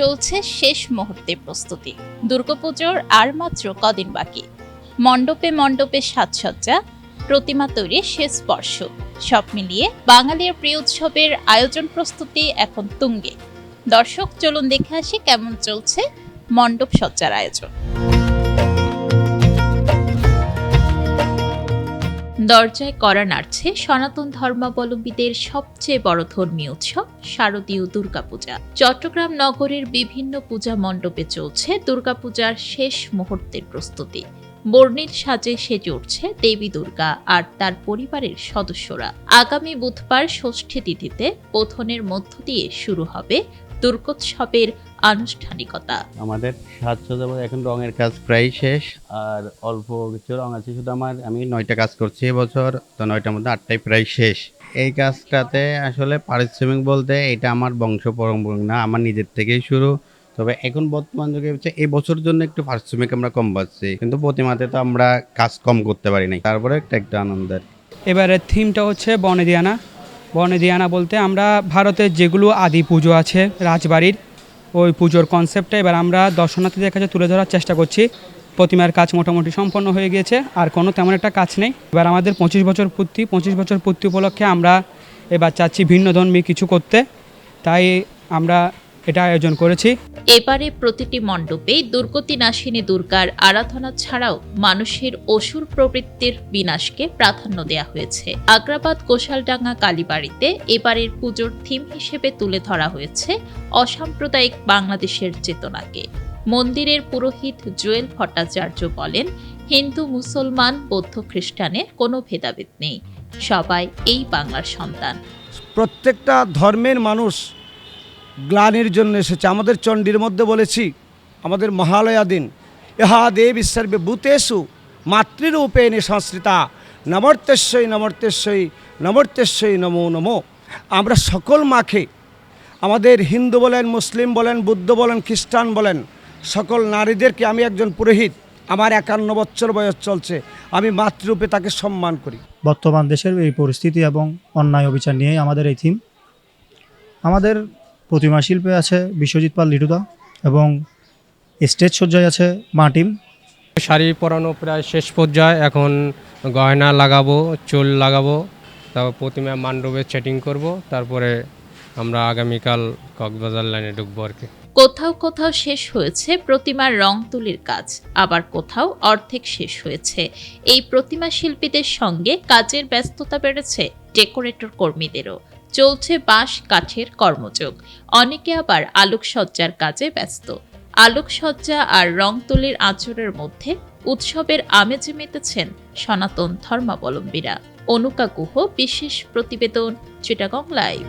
চলছে শেষ মুহূর্তে প্রস্তুতি। দুর্গাপুজোর আর মাত্র কদিন বাকি। মণ্ডপে মণ্ডপে সাজসজ্জা, প্রতিমা তৈরির শেষ স্পর্শ। সব মিলিয়ে বাঙালির প্রিয় উৎসবের আয়োজন প্রস্তুতি এখন তুঙ্গে। দর্শক, চলুন দেখে আসি কেমন চলছে মণ্ডপ সজ্জার আয়োজন। দরজায় করা নাড়ছে সনাতন ধর্মাবলম্বীদের সবচেয়ে বড় ধর্মীয় উৎসব, শারদীয় দুর্গাপূজা। চট্টগ্রাম নগরের বিভিন্ন পূজা মণ্ডপে চলছে দুর্গাপূজার শেষ মুহূর্তের প্রস্তুতি। বর্ণিল সাজে সেজে উঠছে দেবী দুর্গা আর তার পরিবারের সদস্যরা। আগামী বুধবার ষষ্ঠী তিথিতে বোধনের মধ্য দিয়ে শুরু হবে দুর্গোৎসবের আনুষ্ঠানিকতা। আমাদের সাজসজ্জা এখন রঙের কাজ প্রায় শেষ আর অল্প কিছু রং আছে শুধু আমার আমি নয়টা কাজ করছি এবছর তো নয়টার মধ্যে আটটাই প্রায় শেষ। এই কাজটাতে আসলে পারিশ্রমিক বলতে এটা আমার বংশ পরম্পরা না আমার নিজের থেকেই শুরু। তবে এখন বর্তমান যুগে হচ্ছে এই বছর জন্য একটু পারিশ্রমিক আমরা কম পাচ্ছি কিন্তু প্রতিমাতে তো আমরা কাজ কম করতে পারি নাই। তারপরে একটা একটা আনন্দের। এবারে থিমটা হচ্ছে বনেদিয়ানা বনেদিয়ানা বলতে আমরা ভারতের যেগুলো আদি পুজো আছে, রাজবাড়ির, ওই পুজোর কনসেপ্টটা এবার আমরা দর্শনার্থীদের কাছে তুলে ধরার চেষ্টা করছি। প্রতিমার কাজ মোটামুটি সম্পন্ন হয়ে গিয়েছে, আর কোনো তেমন একটা কাজ নেই। এবার আমাদের পঁচিশ বছর পূর্তি, পঁচিশ বছর পূর্তি উপলক্ষে আমরা এবার চাচ্ছি ভিন্ন ধর্মী কিছু করতে। তাই আমরা এটা আয়োজন করেছি। এবারে প্রতিটি মণ্ডপে দুর্গতি নাশিনী দুর্গার আরাধনা ছাড়াও মানুষের অসুর প্রবৃত্তির বিনাশকে প্রাধান্য দেওয়া হয়েছে। আগ্রাবাদ গোশালডাঙ্গা কালীবাড়িতে এবারের পুজোর থিম হিসেবে তুলে ধরা হয়েছে অসাম্প্রদায়িক বাংলাদেশের চেতনাকে। মন্দিরের পুরোহিত জুয়েল ভট্টাচার্য বলেন হিন্দু মুসলমান বৌদ্ধ খ্রিস্টানের কোনো ভেদাভেদ নেই। সবাই এই বাংলার সন্তান। প্রত্যেকটা ধর্মের মানুষ গ্লানির জন্য এসেছে। আমাদের চণ্ডীর মধ্যে বলেছি, আমাদের মহালয়া দিন ইহা দেবী সর্বে ভূতেষু মাতৃরূপেণ সংস্কৃতা নমর্তেশ্বই নমর্তেশ্বই নমর্তেশ্বই নমো নমো। আমরা সকল মাকে, আমাদের হিন্দু বলেন, মুসলিম বলেন, বুদ্ধ বলেন, খ্রিস্টান বলেন, সকল নারীদেরকে আমি একজন পুরোহিত। আমার একান্ন বছর বয়স চলছে, আমি মাতৃরূপে তাকে সম্মান করি। বর্তমান দেশের এই পরিস্থিতি এবং অন্যায় অবিচার নিয়ে আমাদের এই থিম। আমাদের প্রতিমা শিল্পে আছে বিশ্বজিৎ পাল লিটুদা এবং স্টেজ সজ্জায় আছে মা টিম শাড়ি পরানো প্রায় শেষ পর্যায়ে এখন গয়না লাগাবো চুল লাগাবো তারপর প্রতিমা মান্ডবে সেটিং করব তারপরে আমরা আগামীকাল কক্সবাজার লাইনে ঢুকবো আর কি। কোথাও কোথাও শেষ হয়েছে প্রতিমার রং তুলির কাজ আবার কোথাও অর্ধেক শেষ হয়েছে। এই প্রতিমা শিল্পীদের সঙ্গে কাজের ব্যস্ততা বেড়েছে ডেকোরেটর কর্মীদেরও। চলছে বাঁশ কাঠের কর্মযোগ। অনেকে আবার আলোকসজ্জার কাজে ব্যস্ত। আলোকসজ্জা আর রং তুলির আঁচড়ের মধ্যে উৎসবের আমেজে মেতেছেন সনাতন ধর্মাবলম্বীরা। অনুকা গুহ, বিশেষ প্রতিবেদন, চিটাগং লাইভ।